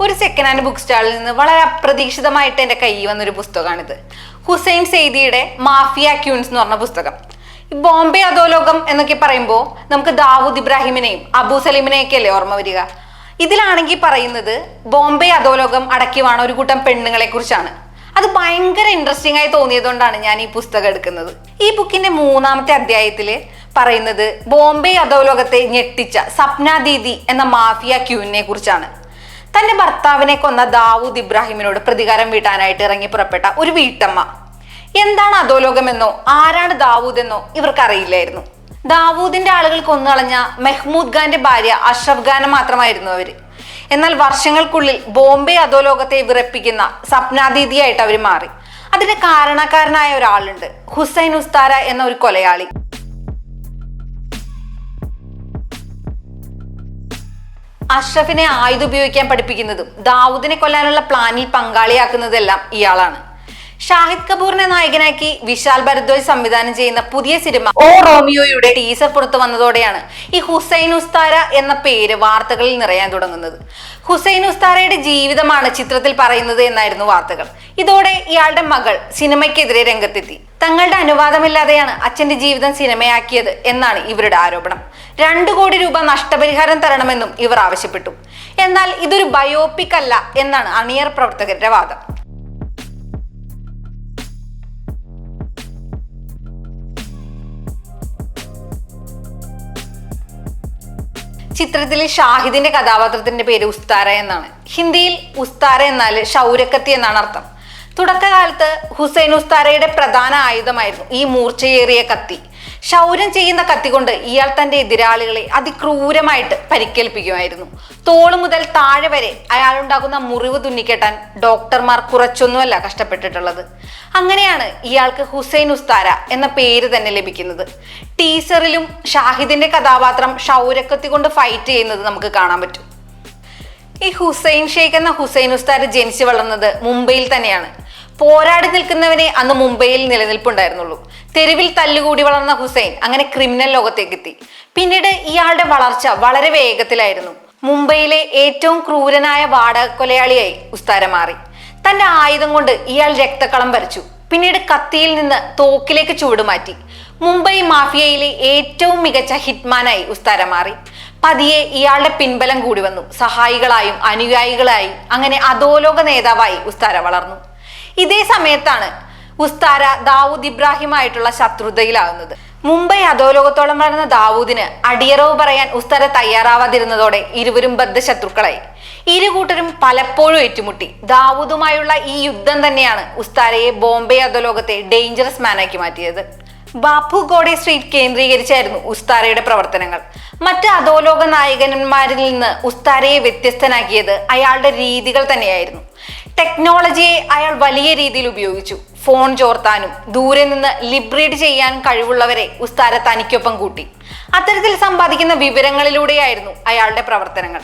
ഒരു second hand book സ്റ്റാളിൽ നിന്ന് വളരെ അപ്രതീക്ഷിതമായിട്ട് എന്റെ കയ്യിൽ വന്നൊരു പുസ്തകമാണിത്. ഹുസൈൻ സെയ്ദിയുടെ മാഫിയ ക്യൂൻസ് എന്ന് പറഞ്ഞ പുസ്തകം. ബോംബെ അധോലോകം എന്നൊക്കെ പറയുമ്പോൾ നമുക്ക് ദാവൂദ് ഇബ്രാഹിമിനെയും അബൂ സലീമിനെയൊക്കെ അല്ലേ ഓർമ്മ വരിക? ഇതിലാണെങ്കിൽ പറയുന്നത് ബോംബെ അധോലോകം അടക്കിവാണ ഒരു കൂട്ടം പെണ്ണുങ്ങളെ കുറിച്ചാണ്. അത് ഭയങ്കര ഇൻട്രസ്റ്റിംഗ് ആയി തോന്നിയതുകൊണ്ടാണ് ഞാൻ ഈ പുസ്തകം എടുക്കുന്നത്. ഈ ബുക്കിന്റെ മൂന്നാമത്തെ അധ്യായത്തിൽ പറയുന്നത് ബോംബെ അധോലോകത്തെ ഞെട്ടിച്ച സപ്ന ദീദി എന്ന മാഫിയ ക്യൂവിനെ കുറിച്ചാണ്. തന്റെ ഭർത്താവിനെ കൊന്ന ദാവൂദ് ഇബ്രാഹിമിനോട് പ്രതികാരം വീട്ടാനായിട്ട് ഇറങ്ങി പുറപ്പെട്ട ഒരു വീട്ടമ്മ. എന്താണ് അധോലോകമെന്നോ? ആരാണ് ദാവൂദ് എന്നോ ഇവർക്ക് അറിയില്ലായിരുന്നു ദാവൂദിന്റെ ആളുകൾ കൊന്നുകളഞ്ഞ മെഹ്മൂദ് ഖാന്റെ ഭാര്യ അഷ്റഫ് ഖാനെ മാത്രമായിരുന്നു അവർ. എന്നാൽ വർഷങ്ങൾക്കുള്ളിൽ ബോംബെ അധോലോകത്തെ വിറപ്പിക്കുന്ന സ്വപ്നാതീതിയായിട്ട് അവർ മാറി. അതിന് കാരണക്കാരനായ ഒരാളുണ്ട് ഹുസൈൻ ഉസ്താര എന്ന ഒരു കൊലയാളി. അഷ്റഫിനെ ആയുധം ഉപയോഗിക്കാൻ പഠിപ്പിക്കുന്നതും ദാവൂദിനെ കൊല്ലാനുള്ള പ്ലാനിൽ പങ്കാളിയാക്കുന്നതെല്ലാം ഇയാളാണ്. ഷാഹിദ് കപൂറിനെ നായകനാക്കി വിശാൽ ഭരദ്വാജ് സംവിധാനം ചെയ്യുന്ന പുതിയ സിനിമ ഓ റോമിയോയുടെ ടീസർ പുറത്തു വന്നതോടെയാണ് ഈ ഹുസൈൻ ഉസ്താര എന്ന പേര് വാർത്തകളിൽ നിറയാൻ തുടങ്ങുന്നത്. ഹുസൈൻ ഉസ്താരയുടെ ജീവിതമാണ് ചിത്രത്തിൽ പറയുന്നത് എന്നായിരുന്നു വാർത്തകൾ. ഇതോടെ ഇയാളുടെ മകൾ സിനിമയ്ക്കെതിരെ രംഗത്തെത്തി. തങ്ങളുടെ അനുവാദമില്ലാതെയാണ് അച്ഛന്റെ ജീവിതം സിനിമയാക്കിയത് എന്നാണ് ഇവരുടെ ആരോപണം. രണ്ടു കോടി രൂപ നഷ്ടപരിഹാരം തരണമെന്നും ഇവർ ആവശ്യപ്പെട്ടു. എന്നാൽ ഇതൊരു ബയോപിക് അല്ല എന്നാണ് അണിയർ പ്രവർത്തകരുടെ വാദം. ചിത്രത്തിലെ ഷാഹിദിന്റെ കഥാപാത്രത്തിന്റെ പേര് ഉസ്താര എന്നാണ്. ഹിന്ദിയിൽ ഉസ്താര എന്നാൽ ഷൗരക്കത്തി എന്നാണ് അർത്ഥം. തുടക്കകാലത്ത് ഹുസൈൻ ഉസ്താരയുടെ പ്രധാന ആയുധമായിരുന്നു ഈ മൂർച്ചയേറിയ കത്തി. ശൗര്യം ചെയ്യുന്ന കത്തി കൊണ്ട് ഇയാൾ തന്റെ എതിരാളികളെ അതിക്രൂരമായിട്ട് പരിക്കേൽപ്പിക്കുമായിരുന്നു. തോൾ മുതൽ താഴെ വരെ അയാളുണ്ടാകുന്ന മുറിവ് തുന്നിക്കെട്ടാൻ ഡോക്ടർമാർ കുറച്ചൊന്നുമല്ല കഷ്ടപ്പെട്ടിട്ടുള്ളത്. അങ്ങനെയാണ് ഇയാൾക്ക് ഹുസൈൻ ഉസ്താര എന്ന പേര് തന്നെ ലഭിക്കുന്നത്. ടീസറിലും ഷാഹിദിന്റെ കഥാപാത്രം ഷൗരക്കത്തി കൊണ്ട് ഫൈറ്റ് ചെയ്യുന്നത് നമുക്ക് കാണാൻ പറ്റും. ഈ ഹുസൈൻ ഷെയ്ഖ് എന്ന ഹുസൈൻ ഉസ്താര ജനിച്ചു വളർന്നത് മുംബൈയിൽ തന്നെയാണ്. പോരാടി നിൽക്കുന്നവനെ അന്ന് മുംബൈയിൽ നിലനിൽപ്പുണ്ടായിരുന്നുള്ളൂ. തെരുവിൽ തല്ലുകൂടി വളർന്ന ഹുസൈൻ അങ്ങനെ ക്രിമിനൽ ലോകത്തേക്ക് എത്തി പിന്നീട് ഇയാളുടെ വളർച്ച വളരെ വേഗത്തിലായിരുന്നു. മുംബൈയിലെ ഏറ്റവും ക്രൂരനായ വാടക കൊലയാളിയായി ഉസ്താര മാറി. തന്റെ ആയുധം കൊണ്ട് ഇയാൾ രക്തക്കളം വരച്ചു പിന്നീട് കത്തിയിൽ നിന്ന് തോക്കിലേക്ക് ചൂടുമാറ്റി മുംബൈ മാഫിയയിലെ ഏറ്റവും മികച്ച ഹിറ്റ്മാനായി ഉസ്താര മാറി. പതിയെ ഇയാളുടെ പിൻബലം കൂടി വന്നു. സഹായികളായും അനുയായികളായും അങ്ങനെ അധോലോക നേതാവായി ഉസ്താര വളർന്നു. ഇതേ സമയത്താണ് ഉസ്താര ദാവൂദ് ഇബ്രാഹിമായിട്ടുള്ള ശത്രുതയിലാകുന്നത്. മുംബൈ അധോലോകത്തോളം വളർന്ന ദാവൂദിന് അടിയറവ് പറയാൻ ഉസ്താര തയ്യാറാവാതിരുന്നതോടെ ഇരുവരും ബദ്ധശത്രുക്കളായി ഇരു കൂട്ടരും പലപ്പോഴും ഏറ്റുമുട്ടി. ദാവൂദുമായുള്ള ഈ യുദ്ധം തന്നെയാണ് ഉസ്താരയെ ബോംബെ അധോലോകത്തെ ഡേഞ്ചറസ് മാനാക്കി മാറ്റിയത്. ബാപ്പു ഗോഡെ സ്ട്രീറ്റ് കേന്ദ്രീകരിച്ചായിരുന്നു ഉസ്താരയുടെ പ്രവർത്തനങ്ങൾ. മറ്റ് അധോലോക നായകന്മാരിൽ നിന്ന് ഉസ്താരയെ വ്യത്യസ്തനാക്കിയത് അയാളുടെ രീതികൾ തന്നെയായിരുന്നു. ടെക്നോളജിയെ അയാൾ വലിയ രീതിയിൽ ഉപയോഗിച്ചു. ഫോൺ ചോർത്താനും ദൂരെ നിന്ന് ലിബ്രേറ്റ് ചെയ്യാൻ കഴിവുള്ളവരെ ഉസ്താര തനിക്കൊപ്പം കൂട്ടി. അത്തരത്തിൽ സമ്പാദിക്കുന്ന വിവരങ്ങളിലൂടെയായിരുന്നു അയാളുടെ പ്രവർത്തനങ്ങൾ.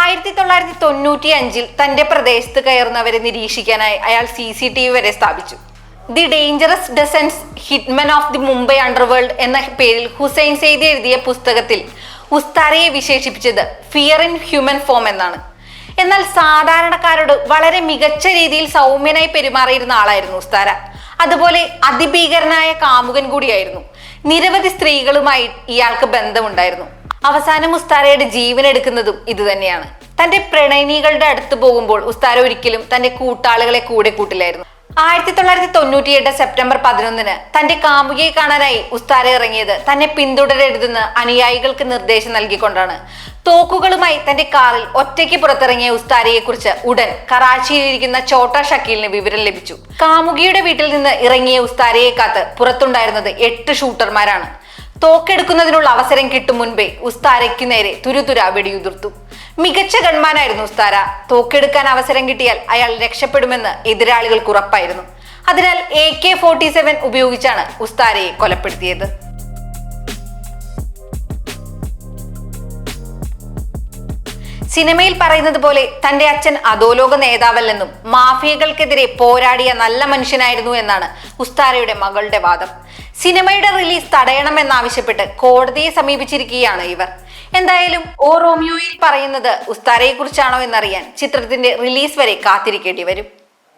ആയിരത്തി തൊള്ളായിരത്തി തൊണ്ണൂറ്റി അഞ്ചിൽ തന്റെ പ്രദേശത്ത് കയറുന്നവരെ നിരീക്ഷിക്കാനായി അയാൾ സി സി ടി വി വരെ സ്ഥാപിച്ചു. The dangerous descents hitman of the Mumbai underworld എന്ന പേരിൽ ഹുസൈൻ സെയ്ദി എഴുതിയ പുസ്തകത്തിൽ ഉസ്താരയെ വിശേഷിപ്പിച്ചത് ഫിയർ ഇൻ ഹ്യൂമൻ ഫോം എന്നാണ്. എന്നാൽ സാധാരണക്കാരോട് വളരെ മികച്ച രീതിയിൽ സൗമ്യനായി പെരുമാറിയിരുന്ന ആളായിരുന്നു ഉസ്താര. അതുപോലെ അതിഭീകരനായ കാമുകൻ കൂടിയായിരുന്നു. നിരവധി സ്ത്രീകളുമായി ഇയാൾക്ക് ബന്ധമുണ്ടായിരുന്നു. അവസാനം ഉസ്താരയുടെ ജീവൻ എടുക്കുന്നതും ഇത് തന്നെയാണ്. തന്റെ പ്രണയിനികളുടെ അടുത്ത് പോകുമ്പോൾ ഉസ്താര ഒരിക്കലും തന്റെ കൂട്ടാളികളെ കൂടെ കൂട്ടില്ലായിരുന്നു. ആയിരത്തി തൊള്ളായിരത്തി തൊണ്ണൂറ്റിയെട്ട് സെപ്റ്റംബർ പതിനൊന്നിന് തന്റെ കാമുകിയെ കാണാനായി ഉസ്താര ഇറങ്ങിയത് തന്നെ പിന്തുടരരുതെന്ന് അനുയായികൾക്ക് നിർദ്ദേശം നൽകിക്കൊണ്ടാണ്. തോക്കുകളുമായി തന്റെ കാറിൽ ഒറ്റയ്ക്ക് പുറത്തിറങ്ങിയ ഉസ്താരയെ കുറിച്ച് ഉടൻ കറാച്ചിയിലിരിക്കുന്ന ചോട്ട ഷക്കീലിന് വിവരം ലഭിച്ചു. കാമുകിയുടെ വീട്ടിൽ നിന്ന് ഇറങ്ങിയ ഉസ്താരയെ കാത്ത് പുറത്തുണ്ടായിരുന്നത് എട്ട് ഷൂട്ടർമാരാണ്. തോക്കെടുക്കുന്നതിനുള്ള അവസരം കിട്ടും മുൻപേ ഉസ്താരയ്ക്ക് നേരെ തുരുതുര വെടിയുതിർത്തു. മികച്ച ഗൺമാനായിരുന്നു ഉസ്താര. തോക്കെടുക്കാൻ അവസരം കിട്ടിയാൽ അയാൾ രക്ഷപ്പെടുമെന്ന് എതിരാളികൾക്ക് ഉറപ്പായിരുന്നു. അതിനാൽ എ കെ ഫോർട്ടി സെവൻ ഉപയോഗിച്ചാണ് ഉസ്താരയെ കൊലപ്പെടുത്തിയത്. സിനിമയിൽ പറയുന്നത് പോലെ തന്റെ അച്ഛൻ അധോലോക നേതാവല്ലെന്നും മാഫിയകൾക്കെതിരെ പോരാടിയ നല്ല മനുഷ്യനായിരുന്നു എന്നാണ് ഉസ്താരയുടെ മകളുടെ വാദം. സിനിമയുടെ റിലീസ് തടയണമെന്നാവശ്യപ്പെട്ട് കോടതിയെ സമീപിച്ചിരിക്കുകയാണ് ഇവർ. എന്തായാലും ഓ റോമിയോയിൽ പറയുന്നത് ഉസ്താരയെ കുറിച്ചാണോ എന്നറിയാൻ ചിത്രത്തിന്റെ റിലീസ് വരെ കാത്തിരിക്കേണ്ടി വരും.